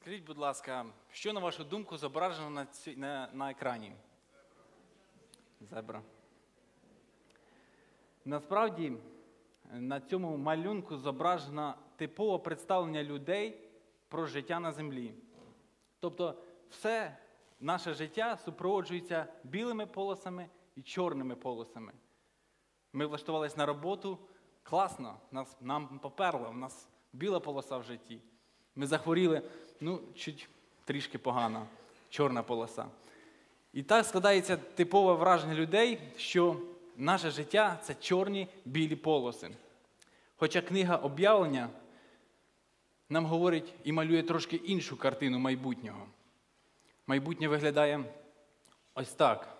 Скажіть, будь ласка, що на вашу думку зображено на, ці, на, на екрані? Зебра. Насправді на цьому малюнку зображено типове представлення людей про життя на землі. Тобто, все наше життя супроводжується білими полосами і чорними полосами. Ми влаштувалися на роботу, класно, нас, нам поперло, у нас біла полоса в житті. Ми захворіли, ну, чуть трішки погано, чорна полоса. І так складається типове враження людей, що наше життя це чорні білі полоси. Хоча книга об'явлення нам говорить і малює трошки іншу картину майбутнього. Майбутнє виглядає ось так.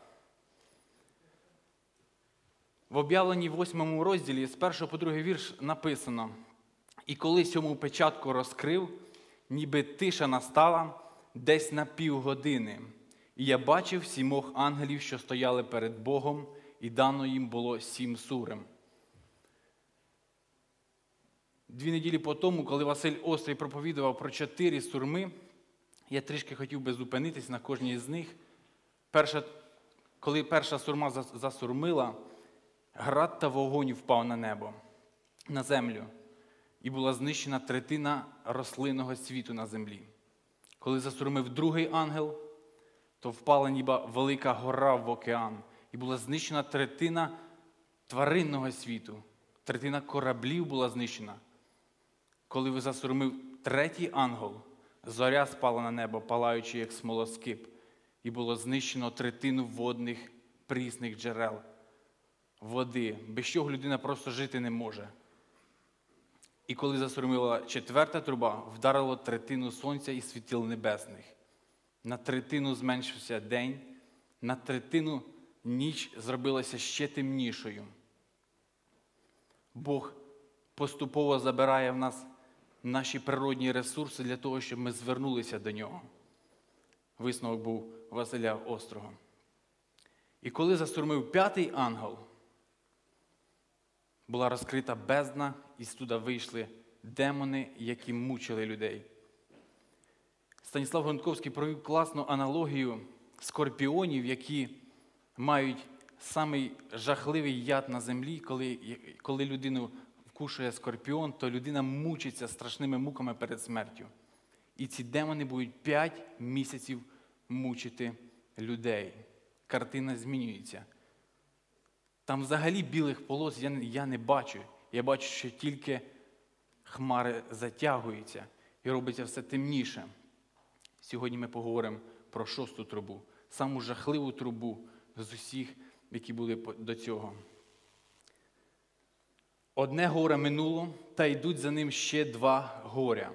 В об'явленні в восьмому розділі з першого по другий вірш написано: І коли сьому печатку розкрив, ніби тиша настала десь на півгодини. І я бачив сімох ангелів, що стояли перед Богом, і дано їм було сім сурем. Дві неділі по тому, коли Василь Острий проповідував про чотири сурми, я трішки хотів би зупинитись на кожній з них. Перша, коли перша сурма засурмила, град та вогонь впав на небо, на землю, і була знищена третина рослинного світу на землі. Коли засурмив другий ангел, то впала ніби велика гора в океан, і була знищена третина тваринного світу, третина кораблів була знищена. Коли засурмив третій ангел, зоря спала на небо, палаючи, як смолоскип, і було знищено третину водних прісних джерел води, без чого людина просто жити не може. І коли засурмила четверта труба, вдарило третину сонця і світил небесних. На третину зменшився день, на третину ніч зробилася ще темнішою. Бог поступово забирає в нас наші природні ресурси для того, щоб ми звернулися до нього. Висновок був Василя Острого. І коли засурмив п'ятий ангел, була розкрита бездна, і з туди вийшли демони, які мучили людей. Станіслав Гонтковський провів класну аналогію скорпіонів, які мають самий жахливий яд на землі, коли коли людину вкушує скорпіон, то людина мучиться страшними муками перед смертю. І ці демони будуть 5 місяців мучити людей. Картина змінюється. Там взагалі білих полос я, я не бачу. Я бачу, що тільки хмари затягуються і робиться все темніше. Сьогодні ми поговоримо про шосту трубу, саму жахливу трубу з усіх, які були до цього. Одне горе минуло, та йдуть за ним ще два горя.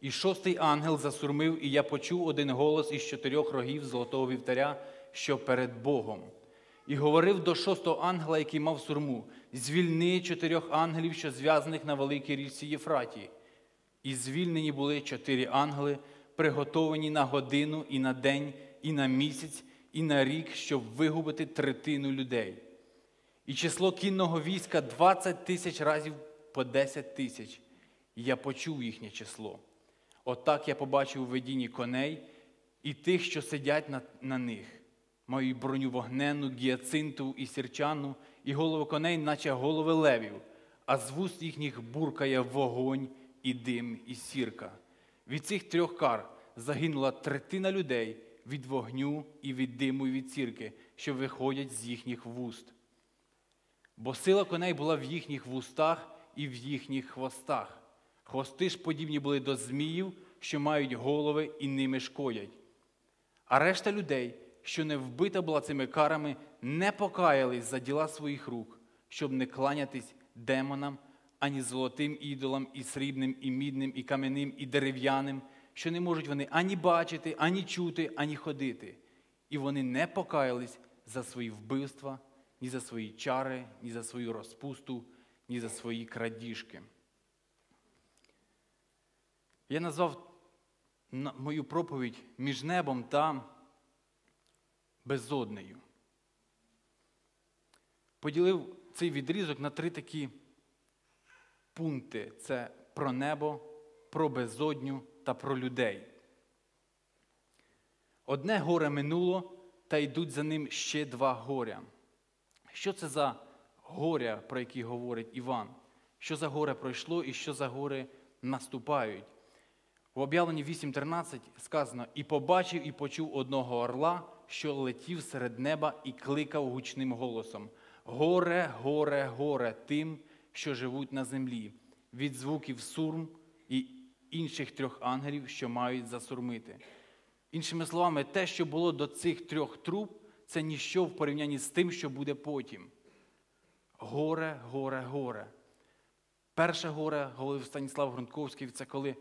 І шостий ангел засурмив, і я почув один голос із чотирьох рогів золотого вівтаря, що перед Богом. І говорив до шостого ангела, який мав сурму, звільни чотирьох ангелів, що зв'язаних на великій річці Єфраті. І звільнені були чотири ангели, приготовані на годину, і на день, і на місяць, і на рік, щоб вигубити третину людей. І число кінного війська 20 тисяч разів по 10 тисяч. І я почув їхнє число. Отак я побачив у видінні коней і тих, що сидять на, на них. Маю броню вогнену, гіацинту і сірчану, і голови коней, наче голови левів, а з вуст їхніх буркає вогонь і дим, і сірка. Від цих трьох кар загинула третина людей від вогню і від диму, і від сірки, що виходять з їхніх вуст. Бо сила коней була в їхніх вустах і в їхніх хвостах. Хвости ж подібні були до зміїв, що мають голови і ними шкодять. А решта людей що не вбита була цими карами, не покаялись за діла своїх рук, щоб не кланятись демонам, ані золотим ідолам, і срібним, і мідним, і кам'яним, і дерев'яним, що не можуть вони ані бачити, ані чути, ані ходити. І вони не покаялись за свої вбивства, ні за свої чари, ні за свою розпусту, ні за свої крадіжки. Я назвав мою проповідь між небом та безоднею. Поділив цей відрізок на три такі пункти: це про небо, про безодню та про людей. Одне горе минуло, та йдуть за ним ще два горя. Що це за горя, про які говорить Іван? Що за горе пройшло і що за гори наступають? В об'явленні 8.13 сказано: І побачив і почув одного орла, що летів серед неба і кликав гучним голосом: Горе, горе, горе тим, що живуть на землі, від звуків сурм і інших трьох ангелів, що мають засурмити. Іншими словами, те, що було до цих трьох труб, це ніщо в порівнянні з тим, що буде потім. Горе, горе, горе. Перше горе, говорив Станіслав Грунтковський, це коли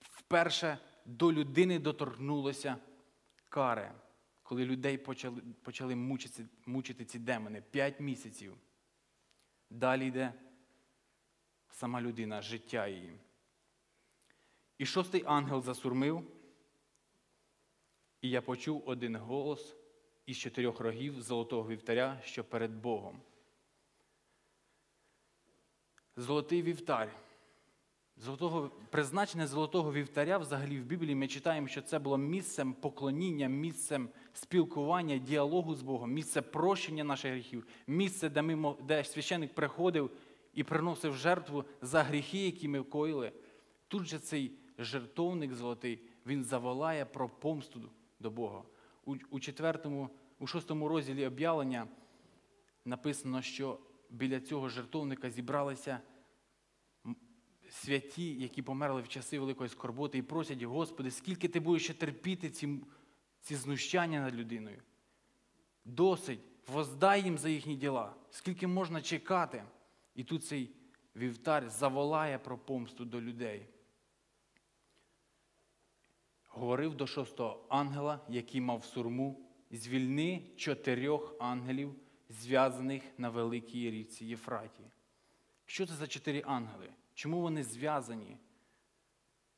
вперше до людини доторкнулося кари, коли людей почали почали мучити, мучити ці демони п'ять місяців. Далі йде сама людина, життя її. І шостий ангел засурмив, і я почув один голос із чотирьох рогів золотого вівтаря, що перед Богом. Золотий вівтар. Золотого, Призначення золотого вівтаря взагалі в Біблії ми читаємо, що це було місцем поклоніння, місцем спілкування, діалогу з Богом, місце прощення наших гріхів, місце, де ми, де священник приходив і приносив жертву за гріхи, які ми вкоїли. Тут же цей жертовник золотий, він заволає про помсту до Бога. У, у четвертому, у шостому розділі об'явлення написано, що біля цього жертовника зібралися святі, які померли в часи великої скорботи, і просять, Господи, скільки ти будеш ще терпіти ці, ці знущання над людиною? Досить, воздай їм за їхні діла, скільки можна чекати. І тут цей вівтар заволає про помсту до людей. Говорив до шостого ангела, який мав сурму, звільни чотирьох ангелів, зв'язаних на великій річці Єфраті. Що це за чотири ангели? Чому вони зв'язані?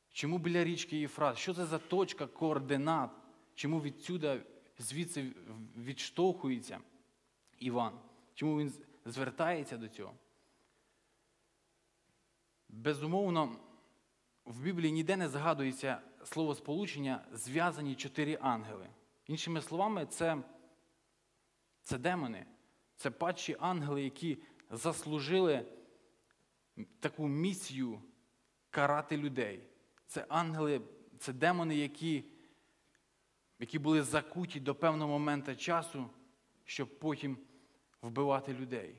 Чому біля річки Єфрат? Що це за точка координат? Чому відсюди, звідси відштовхується Іван? Чому він звертається до цього? Безумовно, в Біблії ніде не згадується слово сполучення зв'язані чотири ангели. Іншими словами, це, це демони, це падші ангели, які заслужили таку місію карати людей. Це ангели, це демони, які які були закуті до певного моменту часу, щоб потім вбивати людей.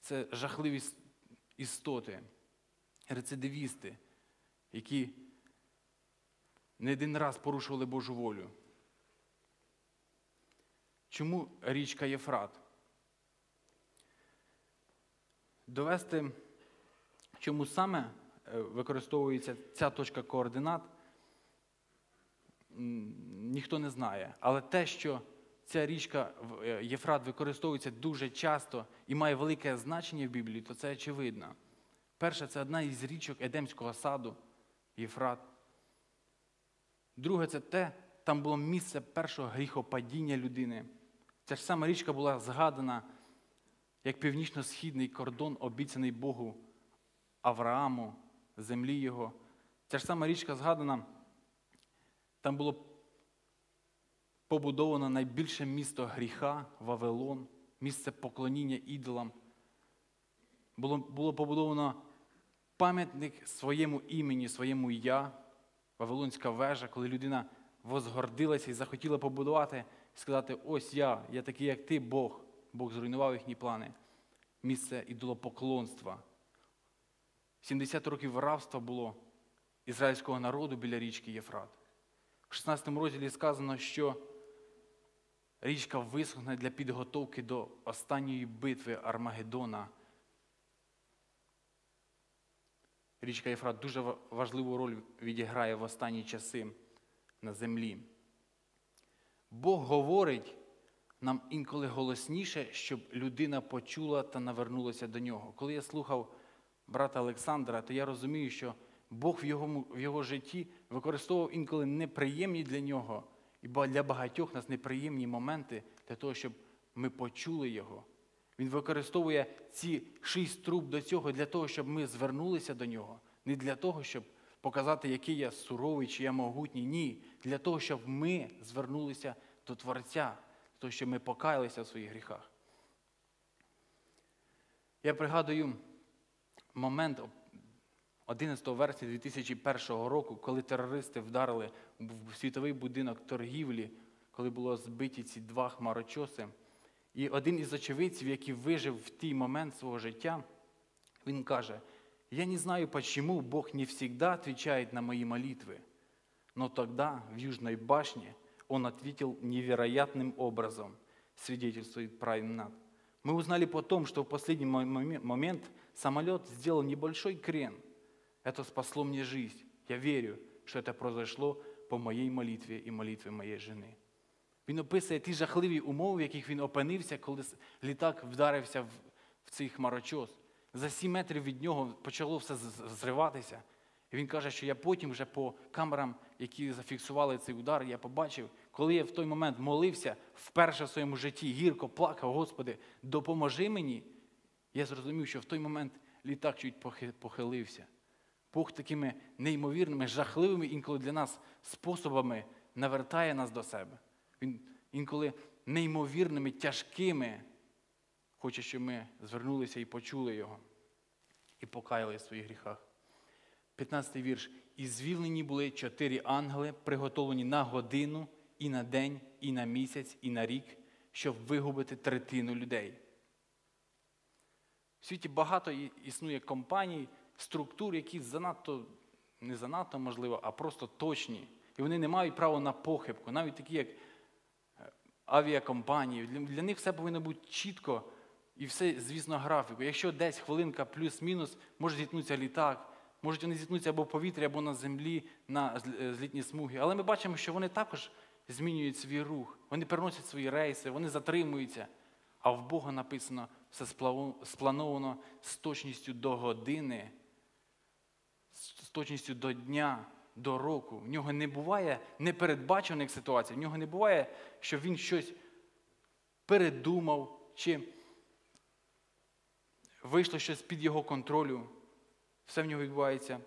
Це жахливі істоти, рецидивісти, які не один раз порушували Божу волю. Чому річка Єфрат? Довести Чому саме е, використовується ця точка координат, ніхто не знає. Але те, що ця річка е, Єфрат використовується дуже часто і має велике значення в Біблії, то це очевидно. Перше, це одна із річок Едемського саду, Єфрат. Друге, це те, там було місце першого гріхопадіння людини. Ця ж сама річка була згадана як північно-східний кордон, обіцяний Богу Аврааму, землі його. Ця ж сама річка згадана, там було побудовано найбільше місто гріха, Вавилон, місце поклоніння ідолам. Було було побудовано пам'ятник своєму імені, своєму я, Вавилонська вежа, коли людина возгордилася і захотіла побудувати і сказати: ось я, я такий, як ти, Бог. Бог зруйнував їхні плани. Місце ідолопоклонства. 70 років рабства було ізраїльського народу біля річки Єфрат. В 16 розділі сказано, що річка висохне для підготовки до останньої битви Армагеддона. Річка Єфрат дуже важливу роль відіграє в останні часи на землі. Бог говорить нам інколи голосніше, щоб людина почула та навернулася до нього. Коли я слухав брата Олександра, то я розумію, що Бог в його в його житті використовував інколи неприємні для нього і для багатьох нас неприємні моменти для того, щоб ми почули Його. Він використовує ці шість труб до цього для того, щоб ми звернулися до нього, не для того, щоб показати, який я суровий чи я могутній. Ні. Для того, щоб ми звернулися до Творця, для того, щоб ми покаялися в своїх гріхах. Я пригадую момент 11 вересня 2001 року, коли терористи вдарили в світовий будинок торгівлі, коли було збиті ці два хмарочоси. І один із очевидців, який вижив в той момент свого життя, він каже: Я не знаю, почему Бог не всегда отвечает на мои молитвы. Но тогда в Южной башне он ответил невероятным образом, свидетельствует Прайм Мы узнали потом, что в последний момент самолет сделал небольшой крен. Это спасло мне жизнь. Я верю, что это произошло по моей молитве и молитве моей жены. Він описує ті жахливі умови, в яких він опинився, коли літак вдарився в цей хмарочос. За сім метрів від нього почало все зриватися. І він каже, що я потім вже по камерам, які зафіксували цей удар, я побачив, коли я в той момент молився вперше в своєму житті, гірко плакав, Господи, допоможи мені. Я зрозумів, що в той момент літак чуть похилився. Бог такими неймовірними, жахливими інколи для нас способами навертає нас до себе. Він інколи неймовірними, тяжкими, хоче, щоб ми звернулися і почули Його, і покаяли в своїх гріхах. 15-й вірш. І звільнені були чотири ангели, приготовлені на годину, і на день, і на місяць, і на рік, щоб вигубити третину людей. В світі багато існує компаній, структур, які занадто, не занадто можливо, а просто точні. І вони не мають права на похибку, навіть такі, як авіакомпанії. Для, для них все повинно бути чітко і все, звісно, графіку. Якщо десь хвилинка плюс-мінус, може зіткнутися літак, можуть вони зіткнутися або в повітрі, або на землі, на е, злітні смуги. Але ми бачимо, що вони також змінюють свій рух, вони переносять свої рейси, вони затримуються. А в Бога написано все сплановано з точністю до години, з точністю до дня до року. В нього не буває непередбачених ситуацій, в нього не буває, що він щось передумав, чи вийшло щось під його контролю. Все в нього відбувається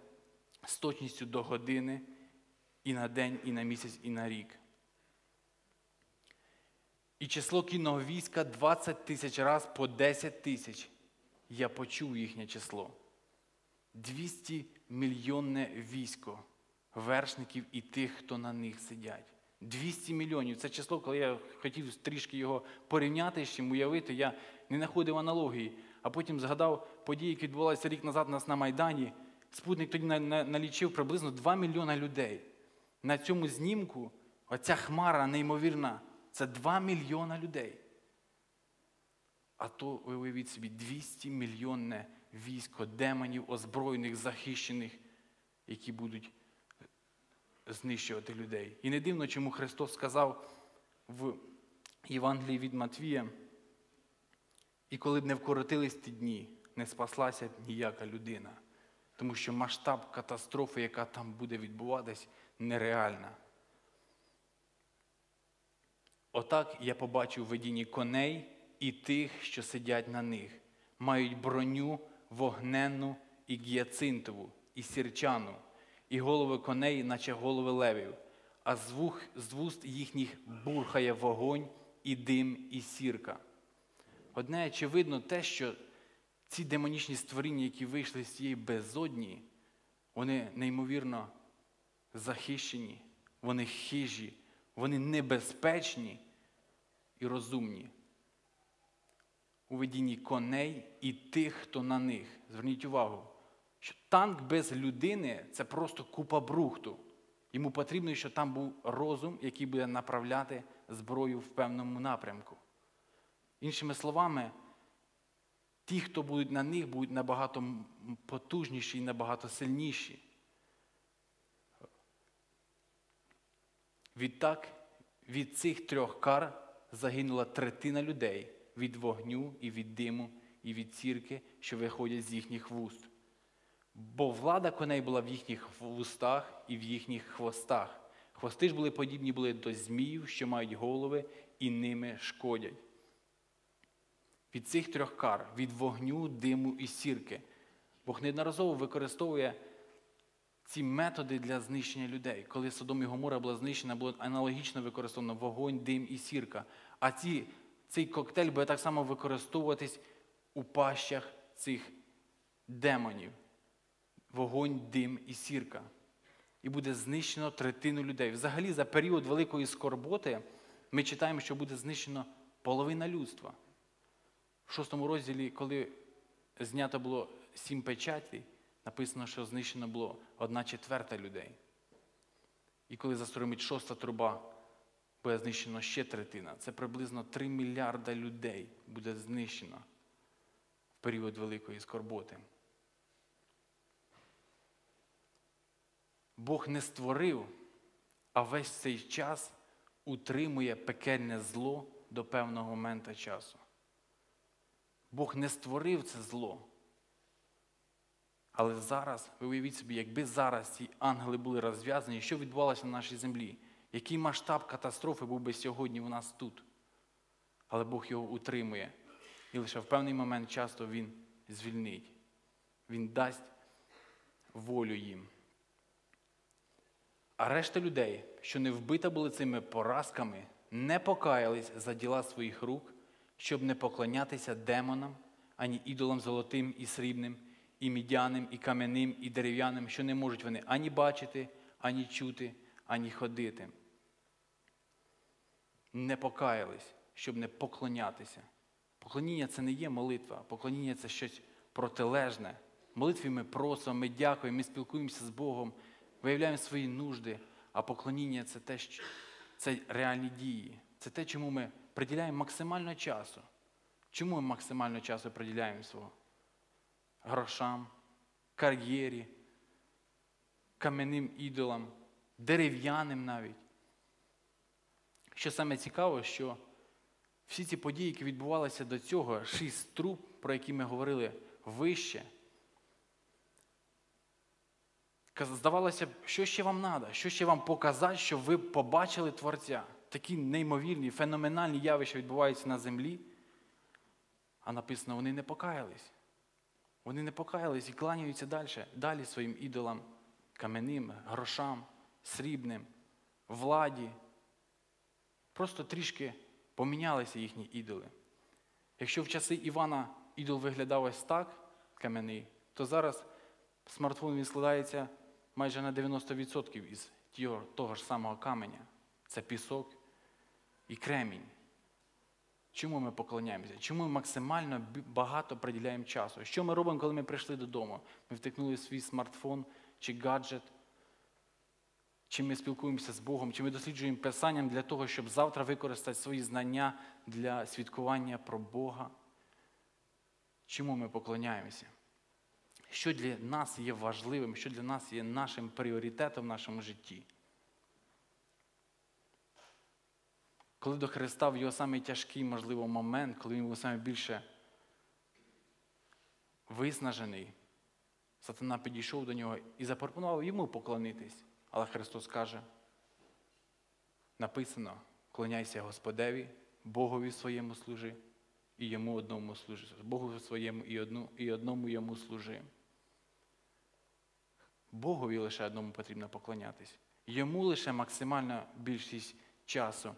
з точністю до години, і на день, і на місяць, і на рік. І число кінного війська 20 тисяч раз по 10 тисяч. Я почув їхнє число. 200 мільйонне військо вершників і тих, хто на них сидять. 200 мільйонів. Це число, коли я хотів трішки його порівняти з чим уявити, я не знаходив аналогії, а потім згадав події, які відбувалися рік назад у нас на Майдані. Спутник тоді налічив приблизно 2 мільйона людей. На цьому знімку оця хмара неймовірна, це 2 мільйона людей. А то, уявіть собі, 200 мільйонне військо демонів, озброєних, захищених, які будуть знищувати людей. І не дивно, чому Христос сказав в Євангелії від Матвія, і коли б не вкоротились ті дні, не спаслася б ніяка людина. Тому що масштаб катастрофи, яка там буде відбуватись, нереальна. Отак я побачив в видінні коней і тих, що сидять на них, мають броню вогненну і гіацинтову, і сірчану, і голови коней, наче голови левів, а з, з вуст їхніх бурхає вогонь, і дим, і сірка. Одне очевидно те, що ці демонічні створіння, які вийшли з цієї безодні, вони неймовірно захищені, вони хижі, вони небезпечні і розумні. У видінні коней і тих, хто на них. Зверніть увагу, що танк без людини це просто купа брухту. Йому потрібно, щоб там був розум, який буде направляти зброю в певному напрямку. Іншими словами, ті, хто будуть на них, будуть набагато потужніші і набагато сильніші. Відтак, від цих трьох кар загинула третина людей від вогню і від диму, і від цірки, що виходять з їхніх вуст. Бо влада коней була в їхніх вустах і в їхніх хвостах. Хвости ж були подібні були до зміїв, що мають голови, і ними шкодять. Від цих трьох кар, від вогню, диму і сірки. Бог неодноразово використовує ці методи для знищення людей. Коли Содом і Гомора була знищена, було аналогічно використовано вогонь, дим і сірка. А ці, цей коктейль буде так само використовуватись у пащах цих демонів. Вогонь, дим і сірка. І буде знищено третину людей. Взагалі, за період великої скорботи ми читаємо, що буде знищено половина людства. В шостому розділі, коли знято було сім печатей, написано, що знищено було одна четверта людей. І коли застромить шоста труба, буде знищено ще третина. Це приблизно 3 мільярда людей буде знищено в період великої скорботи. Бог не створив, а весь цей час утримує пекельне зло до певного моменту часу. Бог не створив це зло. Але зараз, ви уявіть собі, якби зараз ці ангели були розв'язані, що відбувалося на нашій землі? Який масштаб катастрофи був би сьогодні у нас тут? Але Бог його утримує. І лише в певний момент часто Він звільнить. Він дасть волю їм. А решта людей, що не вбита були цими поразками, не покаялись за діла своїх рук, щоб не поклонятися демонам, ані ідолам золотим і срібним, і мідяним, і кам'яним, і дерев'яним, що не можуть вони ані бачити, ані чути, ані ходити. Не покаялись, щоб не поклонятися. Поклоніння це не є молитва, поклоніння це щось протилежне. Молитві ми просимо, ми дякуємо, ми спілкуємося з Богом, виявляємо свої нужди, а поклоніння це те, що це реальні дії. Це те, чому ми приділяємо максимально часу. Чому ми максимально часу приділяємо свого? Грошам, кар'єрі, кам'яним ідолам, дерев'яним навіть. Що саме цікаво, що всі ці події, які відбувалися до цього, шість труб, про які ми говорили вище, здавалося б, що ще вам треба, що ще вам показати, щоб ви побачили Творця. Такі неймовірні, феноменальні явища відбуваються на землі. А написано, вони не покаялись. Вони не покаялись і кланяються далі, далі своїм ідолам, кам'яним, грошам, срібним, владі. Просто трішки помінялися їхні ідоли. Якщо в часи Івана ідол виглядав ось так, кам'яний, то зараз смартфон він складається майже на 90% із того ж самого каменя. Це пісок і кремінь. Чому ми поклоняємося? Чому ми максимально багато приділяємо часу? Що ми робимо, коли ми прийшли додому? Ми втикнули свій смартфон чи гаджет, чи ми спілкуємося з Богом, чи ми досліджуємо Писанням для того, щоб завтра використати свої знання для свідкування про Бога? Чому ми поклоняємося? Що для нас є важливим, що для нас є нашим пріоритетом в нашому житті? Коли до Христа в його самий тяжкий, можливо, момент, коли він був найбільше виснажений, сатана підійшов до нього і запропонував йому поклонитись. Але Христос каже, написано, клоняйся Господеві, Богові своєму служи і йому одному служи. Богу своєму і, одну, і одному йому служи. Богові лише одному потрібно поклонятись. Йому лише максимальна більшість часу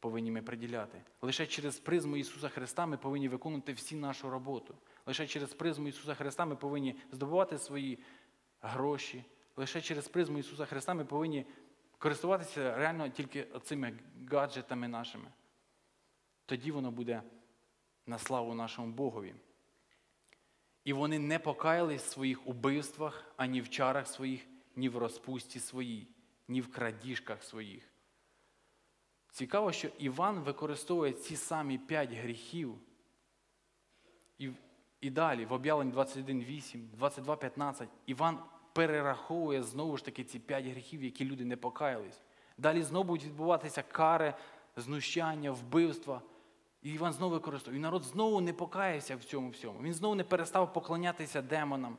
повинні ми приділяти. Лише через призму Ісуса Христа ми повинні виконувати всі нашу роботу. Лише через призму Ісуса Христа ми повинні здобувати свої гроші. Лише через призму Ісуса Христа ми повинні користуватися реально тільки цими гаджетами нашими. Тоді воно буде на славу нашому Богові. І вони не покаялись в своїх убивствах, ані в чарах своїх, ні в розпусті своїй, ні в крадіжках своїх. Цікаво, що Іван використовує ці самі п'ять гріхів. І і далі, в об'явленні 21.8, 22.15, Іван перераховує знову ж таки ці п'ять гріхів, які люди не покаялись. Далі знову будуть відбуватися кари, знущання, вбивства. І Іван знову використовує. І народ знову не покаявся в цьому всьому. Він знову не перестав поклонятися демонам,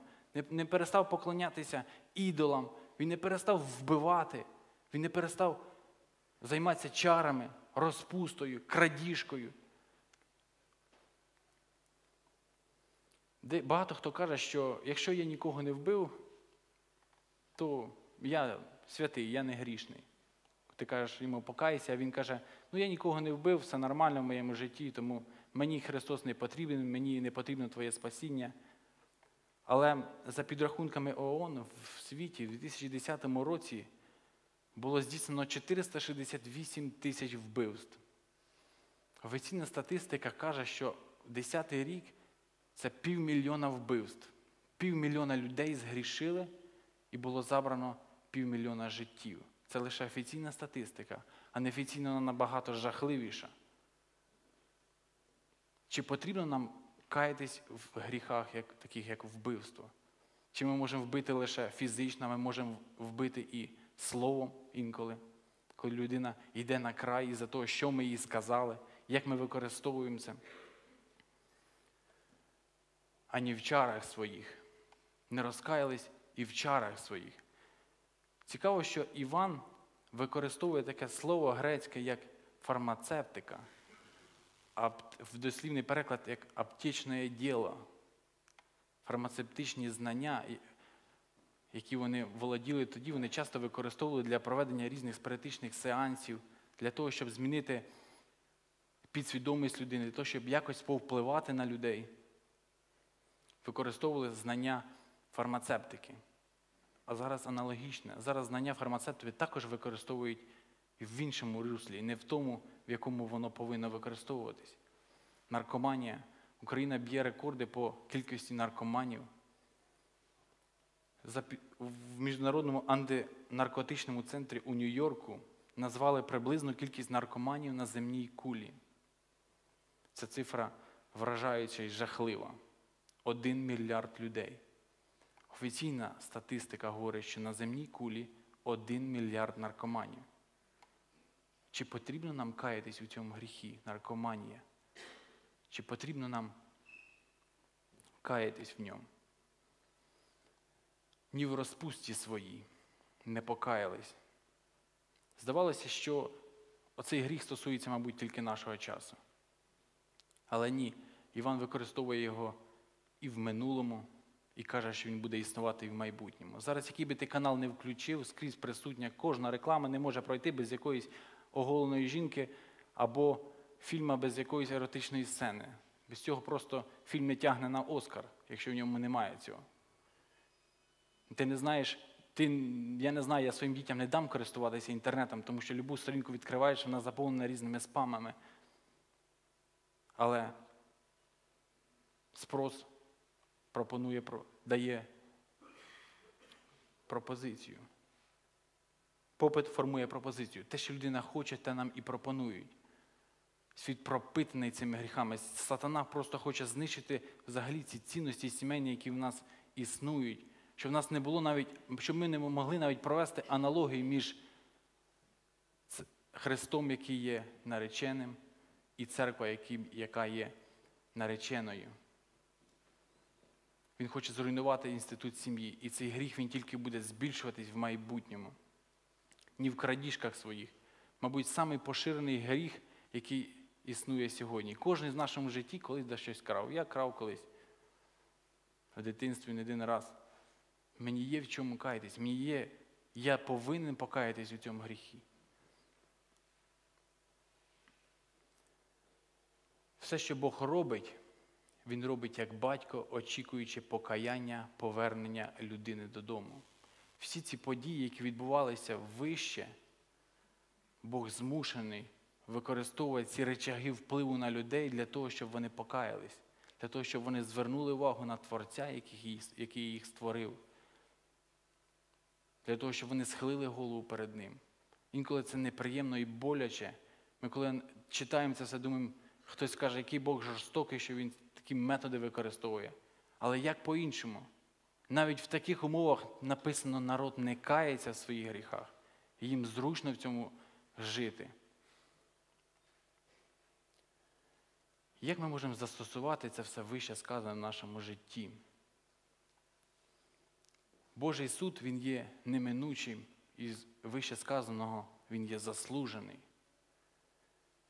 не, перестав поклонятися ідолам, він не перестав вбивати, він не перестав займатися чарами, розпустою, крадіжкою. Багато хто каже, що якщо я нікого не вбив, то я святий, я не грішний. Ти кажеш йому покайся, а він каже: ну я нікого не вбив, все нормально в моєму житті, тому мені Христос не потрібен, мені не потрібно Твоє спасіння. Але за підрахунками ООН в світі в 2010 році було здійснено 468 тисяч вбивств. Офіційна статистика каже, що 10-й рік це півмільйона вбивств. Півмільйона людей згрішили і було забрано півмільйона життів. Це лише офіційна статистика, а неофіційно вона набагато жахливіша. Чи потрібно нам каятись в гріхах, як, таких як вбивство? Чи ми можемо вбити лише фізично, ми можемо вбити і словом інколи, коли людина йде на край із-за того, що ми їй сказали, як ми використовуємо це? Ані в чарах своїх. Не розкаялись і в чарах своїх. Цікаво, що Іван використовує таке слово грецьке як фармацевтика, а в дослівний переклад як аптечне діло, фармацевтичні знання, які вони володіли тоді, вони часто використовували для проведення різних спиритичних сеансів, для того, щоб змінити підсвідомість людини, для того, щоб якось повпливати на людей. Використовували знання фармацевтики. А зараз аналогічне. Зараз знання фармацевтові також використовують в іншому руслі, не в тому, в якому воно повинно використовуватись. Наркоманія. Україна б'є рекорди по кількості наркоманів. В Міжнародному антинаркотичному центрі у Нью-Йорку назвали приблизну кількість наркоманів на земній кулі. Ця цифра вражаюча і жахлива. Один мільярд людей. Офіційна статистика говорить, що на земній кулі один мільярд наркоманів. Чи потрібно нам каятись у цьому гріхі, наркоманія? Чи потрібно нам каятись в ньому? Ні в розпусті своїй не покаялись. Здавалося, що оцей гріх стосується, мабуть, тільки нашого часу. Але ні, Іван використовує його і в минулому, і каже, що він буде існувати і в майбутньому. Зараз, який би ти канал не включив, скрізь присутня, кожна реклама не може пройти без якоїсь оголеної жінки або фільма без якоїсь еротичної сцени. Без цього просто фільм не тягне на Оскар, якщо в ньому немає цього. Ти не знаєш, ти, я не знаю, я своїм дітям не дам користуватися інтернетом, тому що любу сторінку відкриваєш, вона заповнена різними спамами. Але спрос пропонує, дає пропозицію. Попит формує пропозицію. Те, що людина хоче, те нам і пропонують. Світ пропитаний цими гріхами. Сатана просто хоче знищити взагалі ці цінності сімейні, які в нас існують. Щоб нас не було навіть, щоб ми не могли навіть провести аналогії між Христом, який є нареченим, і церква, яка є нареченою. Він хоче зруйнувати інститут сім'ї. І цей гріх він тільки буде збільшуватись в майбутньому. Ні в крадіжках своїх. Мабуть, самий поширений гріх, який існує сьогодні. Кожен з нашому житті колись да щось крав. Я крав колись в дитинстві не один раз. Мені є в чому каятись, мені є, я повинен покаятись у цьому гріхі. Все, що Бог робить, Він робить як батько, очікуючи покаяння, повернення людини додому. Всі ці події, які відбувалися вище, Бог змушений використовувати ці речаги впливу на людей для того, щоб вони покаялись, для того, щоб вони звернули увагу на Творця, який їх створив для того, щоб вони схилили голову перед Ним. Інколи це неприємно і боляче. Ми коли читаємо це все, думаємо, хтось каже, який Бог жорстокий, що він такі методи використовує. Але як по-іншому? Навіть в таких умовах написано, народ не кається в своїх гріхах. їм зручно в цьому жити. Як ми можемо застосувати це все вище сказане в нашому житті? Божий суд Він є неминучим і вище сказаного Він є заслужений.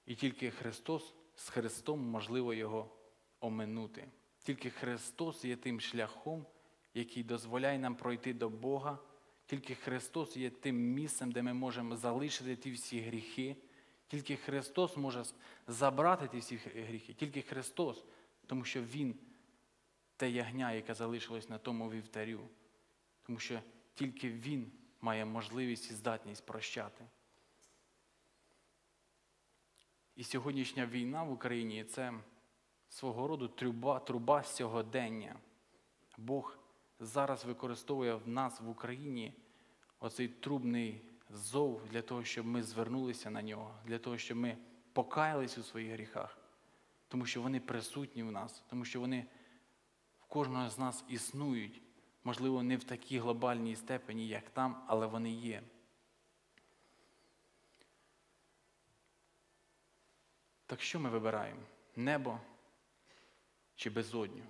І тільки Христос з Христом можливо Його оминути. Тільки Христос є тим шляхом, який дозволяє нам пройти до Бога Тільки Христос є тим місцем, де ми можемо залишити ті всі гріхи. Тільки Христос може забрати ті всі гріхи. Тільки Христос, тому що Він те ягня, яке залишилось на тому вівтарю. Тому що тільки Він має можливість і здатність прощати. І сьогоднішня війна в Україні це свого роду труба, труба сьогодення. Бог зараз використовує в нас в Україні оцей трубний зов для того, щоб ми звернулися на нього, для того, щоб ми покаялись у своїх гріхах, тому що вони присутні в нас, тому що вони в кожного з нас існують, можливо, не в такій глобальній степені, як там, але вони є. Так що ми вибираємо? Небо чи безодню?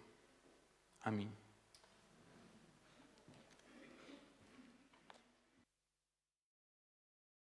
Амінь.